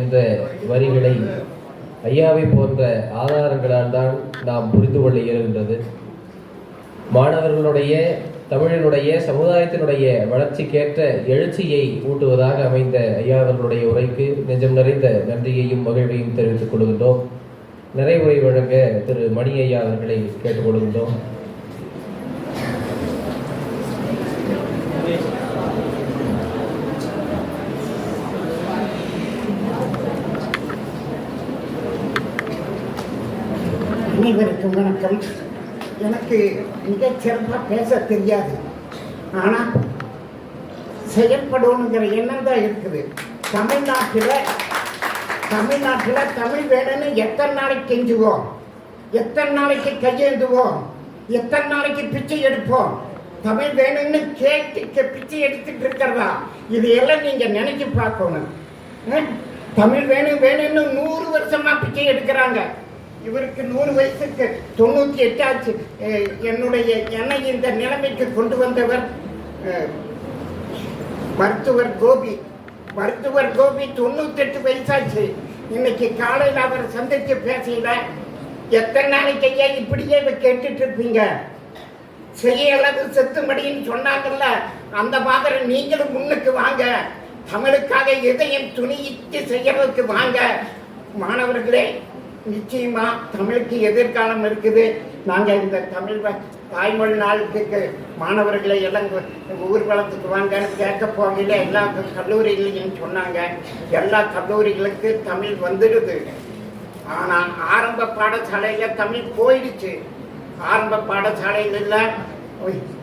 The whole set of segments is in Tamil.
என்ற வரிகளை ஐயாவை போன்ற ஆதாரங்களால் தான் நாம் புரிந்து கொள்ள இயலுகின்றது. மாணவர்களுடைய தமிழினுடைய சமுதாயத்தினுடைய வளர்ச்சிக்கேற்ற எழுச்சியை ஊட்டுவதாக அமைந்த ஐயாவர்களுடைய உரைக்கு நெஞ்சம் நிறைந்த நன்றியையும் மகிழ்வையும் தெரிவித்துக் கொள்கின்றோம். நிறைவுரை வழங்க திரு மணி ஐயா அவர்களை கேட்டுக்கொள்கின்றோம். அனைவருக்கும் வணக்கம். எனக்கு மிகச் சிறப்பாக பேச தெரியாது. ஆனால் செயல்படணுங்கிற எண்ணம் தான் இருக்குது. தமிழ்நாட்டில் தமிழ்நாட்டில் தமிழ் வேணும்னு எத்தனை நாளைக்கு கெஞ்சுவோம்? எத்தனை நாளைக்கு கையேந்துவோம்? எத்தனை நாளைக்கு பிச்சை எடுப்போம்? தமிழ் வேணும்னு கேட்டு கே- பிச்சை எடுத்துட்டு இருக்கிறதா? இது எல்லாம் நீங்கள் நினைச்சு பார்க்கணும். தமிழ் வேணும் வேணும்னு நூறு வருஷமா பிச்சை எடுக்கிறாங்க. இவருக்கு நூறு வயசுக்கு தொண்ணூத்தி எட்டாச்சு என்னுடைய என்னை இந்த நிலைமைக்கு கொண்டு வந்தவர் மருத்துவர் கோபி. மருத்துவர் கோபி தொண்ணூத்தெட்டு வயசாச்சு. இன்னைக்கு காலையில் அவரை சந்தித்து பேசல எத்தனை நாளைக்கு ஐயா இப்படியே இவ கேட்டுட்டு இருப்பீங்க செய்ய அளவு செத்துமடின்னு சொன்னாங்கல்ல. அந்த மாதிரி நீங்களும் முன்னுக்கு வாங்க. தமிழுக்காக எதையும் துணியிட்டு செய்யறதுக்கு வாங்க. மாணவர்களே நிச்சயமா தமிழுக்கு எதிர்காலம் இருக்குது. நாங்கள் இந்த தமிழ் தாய்மொழி நாளுக்கு மாணவர்களை எல்லாம் ஊர்வலத்துக்கு வாங்கன்னு கேட்க போகையில் எல்லா கல்லூரிகளையும் சொன்னாங்க. எல்லா கல்லூரிகளுக்கு தமிழ் வந்துடுது. ஆனால் ஆரம்ப பாடசாலையில் தமிழ் போயிடுச்சு. ஆரம்ப பாடசாலையில்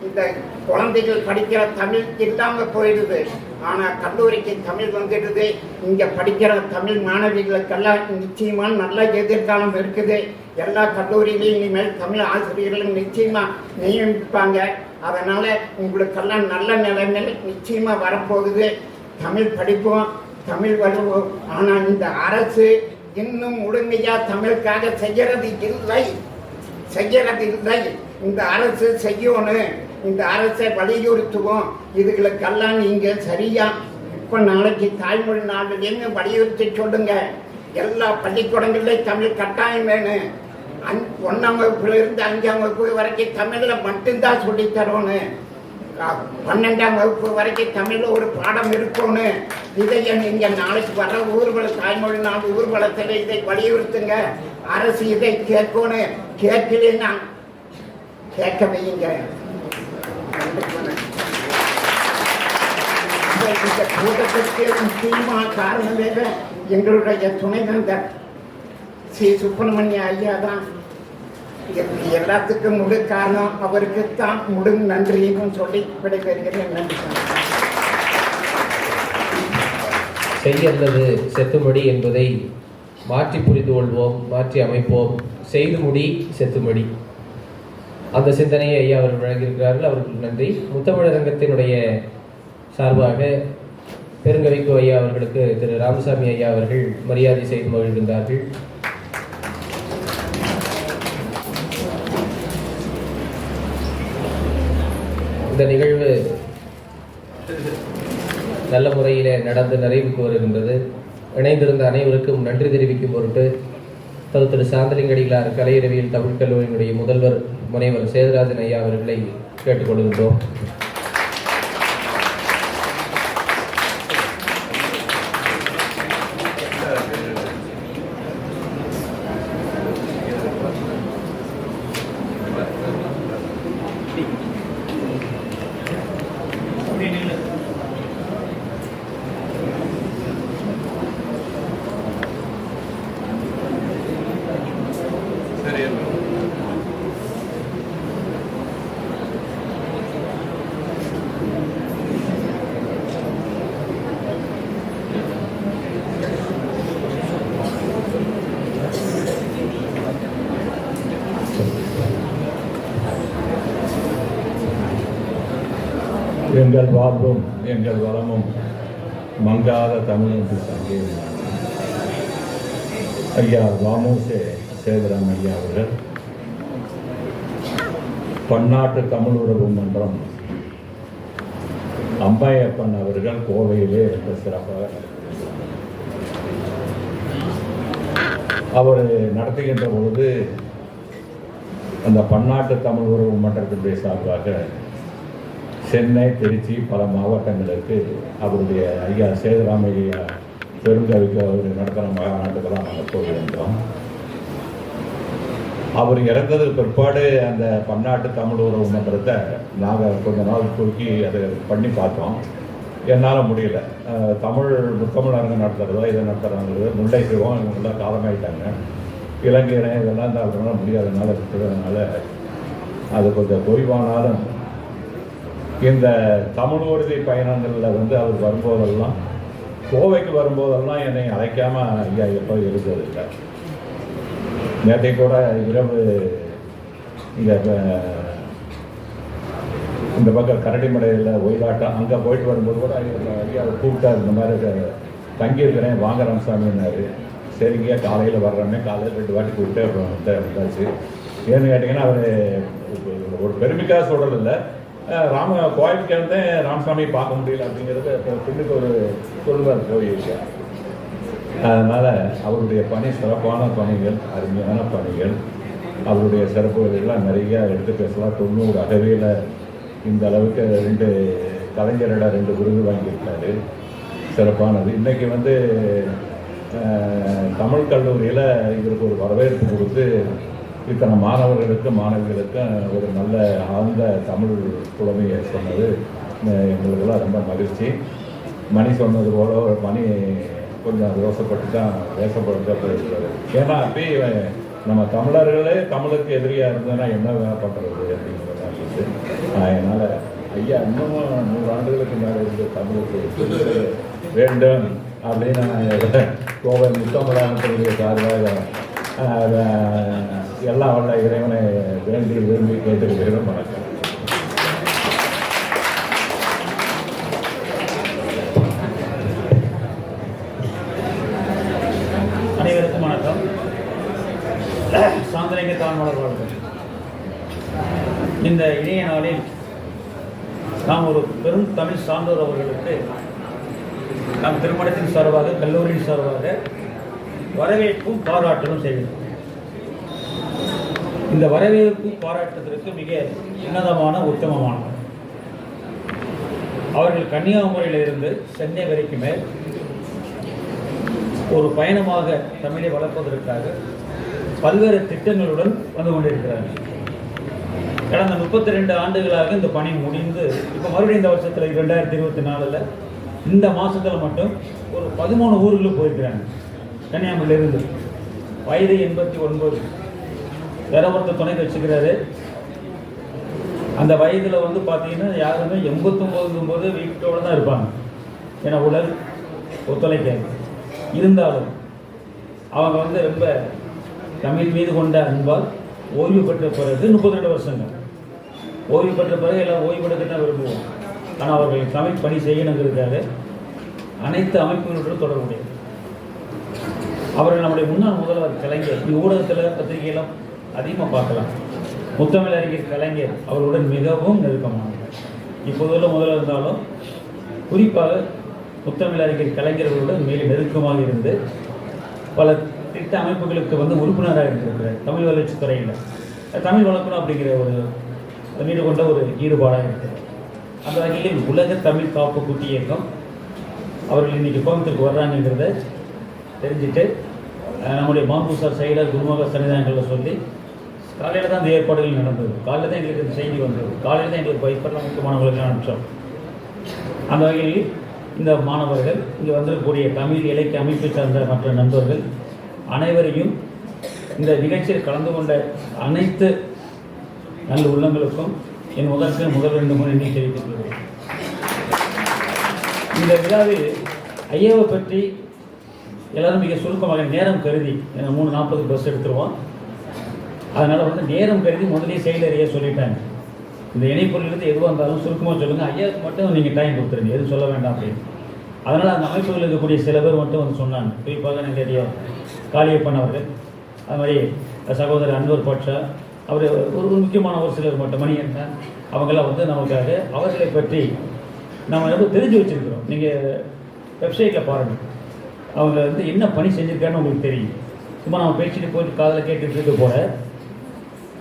இந்த குழந்தைகள் படிக்கிற தமிழ் இல்லாமல் போயிடுது. ஆனால் கல்லூரிக்கு தமிழ் வந்துடுது இங்கே படிக்கிற தமிழ் மாணவிகளுக்கெல்லாம் நிச்சயமாக நல்ல எதிர்காலம் இருக்குது. எல்லா கல்லூரியிலையும் இனிமேல் தமிழ் ஆசிரியர்களும் நிச்சயமாக நியமிப்பாங்க. அதனால் உங்களுக்கெல்லாம் நல்ல நிலைமையில் நிச்சயமாக வரப்போகுது. தமிழ் படிப்போம் தமிழ் வருவோம். ஆனால் இந்த அரசு இன்னும் முழுமையாக தமிழுக்காக செய்யறது இல்லை. செய்யறது இல்லை. இந்த அரசு செய்யணும். இந்த அரசை வலியுறுத்துவோம். இதுகளுக்கெல்லாம் நீங்க சரியா? இப்ப நாளைக்கு தாய்மொழி நாடுலேருந்து வலியுறுத்தி சொல்லுங்க? எல்லா பள்ளிக்கூடங்கள்லையும் தமிழ் கட்டாயம் வேணும். அஞ் ஒன்றாம் வகுப்புல இருந்து அஞ்சாம் வகுப்பு வரைக்கும் தமிழ்ல மட்டும்தான் சொல்லி தரணும். பன்னெண்டாம் வகுப்பு வரைக்கும் தமிழ்ல ஒரு பாடம் இருக்கணும் இதை நீங்க நாளைக்கு வர ஊர்வல தாய்மொழி நாள் ஊர்வலத்தில் இதை வலியுறுத்துங்க. அரசு இதை கேட்கணும். கேட்கலன்னா கேட்க வையுங்க. இந்த- கூட்டத்திற்கு முக்கியமான காரணம் எங்களுடைய துணைவேந்தர் ஸ்ரீ சுப்பிரமணிய ஐயா தான் எல்லாத்துக்கும் முழு காரணம் அவருக்கு தான் முழு நன்றியும் சொல்லி விடைபெறுகிறேன் நன்றி செய்யல்லது செத்துமடி என்பதை மாற்றி புரிந்து கொள்வோம் மாற்றி அமைப்போம். செய்து முடி செத்துமடி. அந்த சிந்தனையை ஐயா அவர்கள் வழங்கியிருக்கிறார்கள். அவர்களுக்கு நன்றி. முத்தமிழரங்கத்தினுடைய சார்பாக பெருங்கவிக்கு ஐயா அவர்களுக்கு திரு ராமசாமி ஐயா அவர்கள் மரியாதை செய்து மகிழ்கின்றார்கள் இந்த நிகழ்வு நல்ல முறையில் நடந்து நிறைவுக்கு வருகின்றது. இணைந்திருந்த அனைவருக்கும் நன்றி தெரிவிக்கும் பொருட்டு திரு சாந்தலிங்கடிகளார் கலையறிவியல் தமிழ் கல்லூரியினுடைய முதல்வர் முனைவர் சேதுராஜன் ஐயா அவர்களை கேட்டுக்கொள்கின்றோம். எங்கள் வாழ்வும் எங்கள் வளமும் மங்காத தமிழுக்கு தங்கே ஐயா வாமோசே சேதுராம் ஐயா அவர்கள் பன்னாட்டு தமிழ் உறவு மன்றம் அம்பாயப்பன் அவர்கள் கோவையிலே இருந்த சிறப்பாக அவர் நடத்துகின்ற பொழுது அந்த பன்னாட்டு தமிழ் உறவு மன்றத்தினுடைய சார்பாக சென்னை திருச்சி பல மாவட்டங்களுக்கு அவருடைய ஐயா சேதுராமையா பெருங்கவிக்கு அவர் நடத்துகிற மாநாட்டுக்கெல்லாம் நாங்கள் போயிருந்தோம். அவர் இறந்தது பிற்பாடு அந்த பன்னாட்டு தமிழ் உறவு மன்றத்தை நாங்கள் கொஞ்ச நாள் குறுக்கி அதை பண்ணி பார்த்தோம். என்னால் முடியல. தமிழ் முத்தமிழரங்க நடத்துகிறதோ இதை நடத்துகிறாங்கிறது முல்லை சிவம் இவங்கெல்லாம் காலமாயிட்டாங்க. இலங்கையின இதெல்லாம் தான் அவங்களால முடியாதனால இருக்கிறதுனால அது கொஞ்சம் தொய்வானாலும் இந்த தமிழ் பயணங்களில் வந்து அவர் வரும்போதெல்லாம் கோவைக்கு வரும்போதெல்லாம் என்னை அழைக்காமல் ஐயா எப்போ இருந்ததில்லை நேற்றை கூட இரவு இந்த இந்த பக்கம் கரடிமலையில் ஒயிலாட்டம் அங்கே போயிட்டு வரும்போது கூட ஐயா ஐயா கூப்பிட்டார் இந்த மாதிரி தங்கியிருக்கிறேன் வாங்க ராமசாமின்னாரு சரிங்க காலையில் வர்றோமே காலையில் ரெண்டு வாட்டி கூப்பிட்டு அப்புறம் வந்தாச்சு. ஏன்னு கேட்டிங்கன்னா அவர் ஒரு பெருமைக்காக சொல்கிறதில்ல ராம கோயிலுக்கு இருந்தே ராமசாமி பார்க்க முடியல அப்படிங்கிறது அப்புறம் பின்னுக்கு ஒரு சொல்லுவார் விஷயம் அதனால் அவருடைய பணி சிறப்பான பணிகள் அருமையான பணிகள். அவருடைய சிறப்புகளெல்லாம் நிறைய எடுத்து பேசலாம். தொண்ணூறு அகவையில் இந்த அளவுக்கு ரெண்டு கலைஞரோட ரெண்டு விருது வாங்கியிருக்காரு. சிறப்பானது. இன்றைக்கி வந்து தமிழ் கல்லூரியில் இவருக்கு ஒரு வரவேற்பு கொடுத்து இத்தனை மாணவர்களுக்கும் மாணவிகளுக்கும் ஒரு நல்ல ஆழ்ந்த தமிழ் புலமையை சொன்னது எங்களுக்கெல்லாம் ரொம்ப மகிழ்ச்சி. மணி சொன்னது போல மணி கொஞ்சம் ரோசப்பட்டு தான் பேசப்பட்டு இருக்கிறது ஏன்னா அப்பயே நம்ம தமிழர்களே தமிழுக்கு எதிரியாக இருந்ததுன்னா என்ன வேலை பண்ணுறது அப்படிங்கிறத சொல்லிட்டு அதனால் ஐயா இன்னமும் நூறு ஆண்டுகளுக்கு மேலே இருந்து தமிழுக்கு வேண்டும் அப்படின்னு நான் கோவை முத்தமிழானத்தினுடைய சார்பாக அதை எல்லாம் வல்ல இறைவனை வேண்டி விரும்பி கேட்டுக்கிறேன் வணக்கம். அனைவருக்கும் வணக்கம். சாந்தனைக்கு தாழ்மலர் வாழ்க்கை இந்த இணைய நாளில் நாம் ஒரு பெரும் தமிழ் சான்றோர் அவர்களுக்கு நம் திருமணத்தின் சார்பாக கல்லூரியின் சார்பாக வரவேற்பும் பாராட்டலும் செய்கிறோம். இந்த வரவேற்பு பாராட்டுவதற்கு மிக உன்னதமான உத்தமமானது. அவர்கள் கன்னியாகுமரியிலிருந்து சென்னை வரைக்குமே ஒரு பயணமாக தமிழை வளர்ப்பதற்காக பல்வேறு திட்டங்களுடன் வந்து கொண்டிருக்கிறார்கள். கடந்த முப்பத்தி ரெண்டு ஆண்டுகளாக இந்த பணி முடிந்து இப்போ மறுபடியும் இந்த வருஷத்தில் ரெண்டாயிரத்தி இருபத்தி நாலில் இந்த மாதத்தில் மட்டும் ஒரு பதிமூணு ஊர்களுக்கு போயிருக்கிறாங்க. கன்னியாகுமரியிலிருந்து வயது எண்பத்தி ஒன்பது. வேற ஒருத்தர் துணைக்கு வச்சுக்கிறாரு. அந்த வயதில் வந்து பார்த்தீங்கன்னா யாருமே எண்பத்தொம்போதுங்கும் போது வீட்டோடு தான் இருப்பாங்க. ஏன்னா உடல் ஒத்துழைக்காது. இருந்தாலும் அவங்க வந்து ரொம்ப தமிழ் மீது கொண்ட அன்பால் ஓய்வு பெற்ற பிறகு முப்பத்தி ரெண்டு வருஷங்கள். ஓய்வு பெற்ற பிறகு எல்லாம் ஓய்வு எடுக்க தான் விரும்புவோம். ஆனால் அவர்கள் தமிழ் பணி செய்யணுங்கிறதுக்காக அனைத்து அமைப்புகளுடன் தொடர்புடையது. அவர்கள் நம்முடைய முன்னாள் முதல்வர் கலைஞர் ஊடகத்தில் பத்திரிகையெல்லாம் அதிகமாக பார்க்கலாம். முத்தமிழ் அறிஞர் கலைஞர் அவர்களுடன் மிகவும் நெருக்கமானவர். இப்போதுள்ள முதல்வர் இருந்தாலும் குறிப்பாக முத்தமிழ் அறிஞர் கலைஞர்களுடன் மிக நெருக்கமாக இருந்து பல திட்ட அமைப்புகளுக்கு வந்து உறுப்பினராக இருந்திருக்கிறார் தமிழ் வளர்ச்சித் துறையில் தமிழ் வளர்க்கணும் அப்படிங்கிற ஒரு நீடு கொண்ட ஒரு ஈடுபாடாக இருக்கிறது. அந்த வகையில் உலக தமிழ் காப்பு கூட்டி இயக்கம் அவர்கள் இன்னைக்கு கோயம்புத்தூருக்கு வர்றாங்கங்கிறத தெரிஞ்சுட்டு நம்முடைய மாம்பூசார் சைடர் குருமக சன்னிதானங்களில் சொல்லி காலையில் தான் இந்த ஏற்பாடுகள் நடந்தது. காலையில் தான் எங்களுக்கு இந்த செய்தி வந்தது. காலையில் தான் எங்களுக்கு பைப்பெல்லாம் முக்கிய மாணவர்களுக்கு அனுப்பிச்சோம். அந்த வகையில் இந்த மாணவர்கள் இங்கே வந்திருக்கக்கூடிய தமிழ் இலக்கிய அமைப்பை சார்ந்த மற்ற நண்பர்கள் அனைவரையும் இந்த நிகழ்ச்சியில் கலந்து கொண்ட அனைத்து நல்ல உள்ளங்களுக்கும் என் முதற்கு முதல் ரெண்டு முறை எண்ணி தெரிவித்துக் கொள்கிறேன். இந்த விழாவில் ஐயாவை பற்றி எல்லாரும் மிக சுருக்கமாக நேரம் கருதி மூணு நாற்பது பஸ் எடுத்துருவோம். அதனால் வந்து நேரம் கருதி முதலே செயலறிய சொல்லிட்டாங்க. இந்த இணைப்பொருளிலிருந்து எதுவாக இருந்தாலும் சுருக்கமாக சொல்லுங்கள் ஐயாவுக்கு மட்டும் நீங்கள் டைம் கொடுத்துருங்க. எதுவும் சொல்ல வேண்டாம் அப்படின்னு. அதனால் அந்த அமைப்புகளில் இருக்கக்கூடிய சில பேர் மட்டும் வந்து சொன்னாங்க. குறிப்பாக நிறைய காளியப்பன் அவர்கள் அது மாதிரி சகோதரர் அன்வர் பாட்ஷா அவர் ஒரு ஒரு முக்கியமான ஒரு சிலர் மட்டும் மணியண்ணன் அவங்கெல்லாம் வந்து நமக்காக அவர்களை பற்றி நம்ம ரொம்ப தெரிஞ்சு வச்சுருக்கிறோம். நீங்கள் வெப்சைட்டில் பாருங்கள் அவங்க வந்து என்ன பணி செஞ்சுருக்கான்னு உங்களுக்கு தெரியும். சும்மா நம்ம பேசிட்டு போயிட்டு காதில் கேட்டுட்டு இருக்க போகிற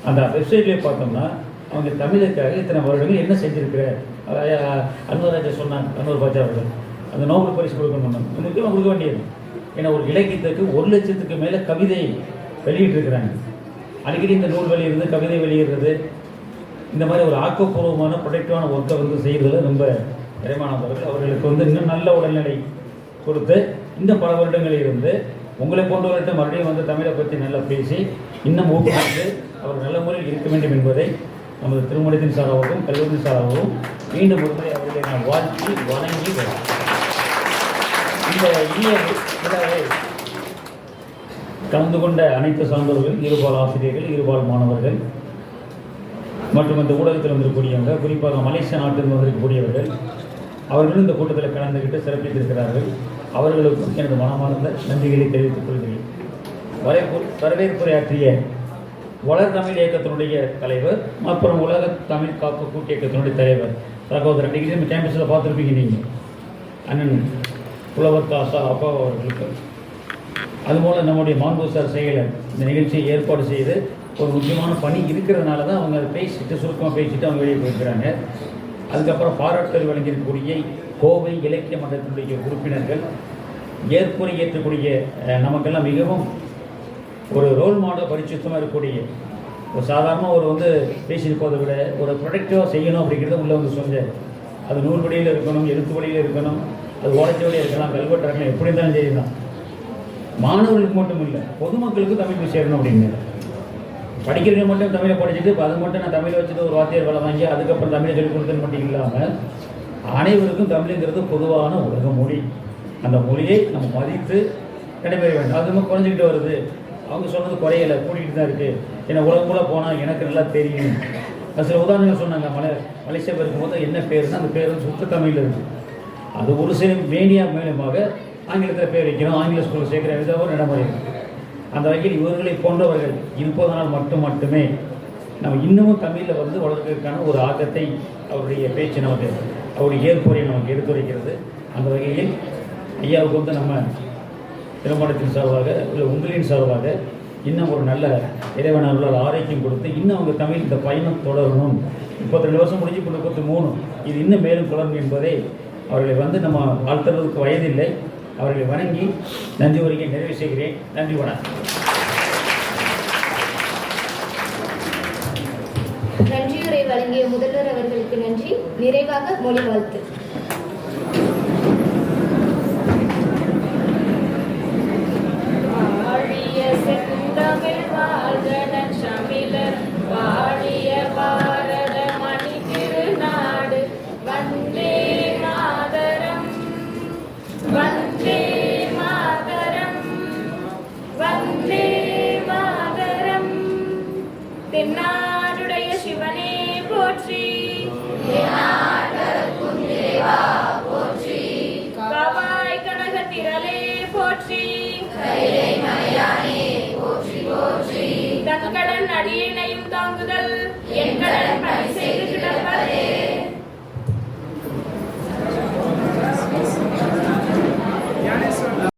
அந்த வெப்சைட்லேயே பார்த்தோம்னா அவங்க தமிழுக்காக இத்தனை வருடங்கள் என்ன செஞ்சிருக்கிற? அன்பராஜா சொன்னாங்க அன்வர் பாஜா அவர்கள். அந்த நோபல் பரிசு கொடுக்கணும் உங்களுக்கு கொடுக்க வேண்டியது. ஏன்னா ஒரு இலக்கியத்துக்கு ஒரு லட்சத்துக்கு மேலே கவிதை வெளியிட்டிருக்கிறாங்க. அடிக்கடி இந்த நூல் வெளியிடுறது கவிதை வெளியிடுறது இந்த மாதிரி ஒரு ஆக்கப்பூர்வமான ப்ரொடக்டிவான ஒர்க்கை வந்து செய்கிறதுல ரொம்ப இறைமானவர்கள் அவர்களுக்கு வந்து இன்னும் நல்ல உடல்நிலை கொடுத்து இந்த பல வருடங்களில் இருந்து உங்களை போன்றவர்கிட்ட மறுபடியும் வந்து தமிழை பற்றி நல்லா பேசி இன்னும் ஊக்குவித்து அவர் நல்ல முறையில் இருக்க வேண்டும் என்பதை நமது திருமணத்தின் சாராகவும் கல்லூரியின் சாராகவும் மீண்டும் ஒருமுறை அவர்களை நான் வாழ்த்தி வணங்கி வருகிறேன். இந்த இனிய விழாவை கலந்து கொண்ட அனைத்து சான்றோர்கள் இருபால் ஆசிரியர்கள் இருபால் மாணவர்கள் மற்றும் இந்த ஊடகத்தில் வந்திருக்கக்கூடியவங்க குறிப்பாக மலேசிய நாட்டிலிருந்து வந்திருக்கக்கூடியவர்கள் அவர்களும் இந்த கூட்டத்தில் கலந்துக்கிட்டு சிறப்பித்திருக்கிறார்கள் அவர்களுக்கும் எனது மனமார்ந்த நன்றிகளை தெரிவித்துக் கொள்கிறேன் வரவேற்பு வரவேற்புரையாற்றிய வளர் தமிழ் இயக்கத்தினுடைய தலைவர் அப்புறம் உலக தமிழ் காப்பு கூட்டு இயக்கத்தினுடைய தலைவர். சகோதரர் நீங்கள் நம்ம கேம்பஸில் பார்த்துருப்பீங்க நீங்கள் அண்ணன் புலவர் காசா அப்பா அவர்களுக்கு. அதுபோல் நம்முடைய மாண்பு சார் செயலர் இந்த நிகழ்ச்சியை ஏற்பாடு செய்து ஒரு முக்கியமான பணி இருக்கிறதுனால தான் அவங்க அதை பேசிட்டு சுருக்கமாக பேசிட்டு அவங்க வெளியே போயிருக்கிறாங்க. அதுக்கப்புறம் பாராட்டுகள் வழங்கியிருக்கக்கூடிய கோவை இலக்கிய மன்றத்தினுடைய உறுப்பினர்கள் ஏற்புரை ஏற்றக்கூடிய நமக்கெல்லாம் மிகவும் ஒரு ரோல் மாடல் பரிசுத்தமாக இருக்கக்கூடிய. ஒரு சாதாரணமாக ஒரு வந்து பேசிட்டு போகிறத விட ஒரு ப்ரொடக்டிவாக செய்யணும் அப்படிங்கிறத உள்ளே வந்து சொன்னார் அது நூல் வழியில் இருக்கணும் எழுத்து வழியில் இருக்கணும் அது ஓடச்ச வழியில் இருக்கலாம் கல்வெட்டு இருக்கலாம் எப்படி இருந்தாலும் சரி தான். மாணவர்களுக்கு மட்டும் இல்லை பொதுமக்களுக்கு தமிழ் போய் சேரணும் அப்படின்னு படிக்கிறவங்க மட்டும் தமிழை படிச்சுட்டு அது மட்டும் நான் தமிழை வச்சுட்டு ஒரு வாத்தியார் வேலை வாங்கி அதுக்கப்புறம் தமிழை சொல்லிக் கொடுத்தது மட்டும் இல்லாமல் அனைவருக்கும் தமிழுங்கிறது பொதுவான உலக மொழி. அந்த மொழியை நம்ம மதித்து நடைபெற வேண்டும். அது ரொம்ப குறைஞ்சிக்கிட்டு வருது. அவங்க சொன்னது குறையலை கூட்டிகிட்டு தான் இருக்குது ஏன்னா உலகம் கூட போனால் எனக்கு நல்லா தெரியும். சில உதாரணங்கள் சொன்னாங்க மலை மலேசியா இருக்கும்போது என்ன பேருன்னா அந்த பேர் வந்து சுத்த தமிழில் இருக்குது அது ஒரு சில மேனியா மேலமாக ஆங்கிலத்தில் பேர் வைக்கிறோம் ஆங்கில ஸ்கூலில் சேர்க்குற விதம் ஒரு நடைமுறை. அந்த வகையில் இவர்களை போன்றவர்கள் இருப்பதனால் மட்டும் மட்டுமே நம்ம இன்னமும் தமிழில் வந்து வளர்க்கிறதுக்கான ஒரு ஆக்கத்தை அவருடைய பேச்சு நமக்கு அவருடைய ஏற்புரையை நமக்கு எடுத்துரைக்கிறது. அந்த வகையில் ஐயாவுக்கு வந்து நம்ம திருமணத்தின் சார்பாக இல்லை உங்களின் சார்பாக இன்னும் ஒரு நல்ல இறைவனர்களால் ஆரோக்கியம் கொடுத்து இன்னும் அவங்க தமிழ் இந்த பயணம் தொடரணும். முப்பத்தி ரெண்டு வருஷம் முடிஞ்சு இப்போ முப்பத்தி மூணு. இது இன்னும் மேலும் தொடரும் என்பதை அவர்களை வந்து நம்ம வாழ்த்துறதுக்கு வயதில்லை. அவர்களை வணங்கி நன்றி உரையை நிறைவு செய்கிறேன். நன்றி வணக்கம். நன்றியுரை வழங்கிய முதல்வர் அவர்களுக்கு நன்றி. நிறைவாக மொழி வாழ்த்து. தென்னாடுடைய சிவனே போற்றி. காவாய் கனக திரளே போற்றி. தங்கடன் அடியினை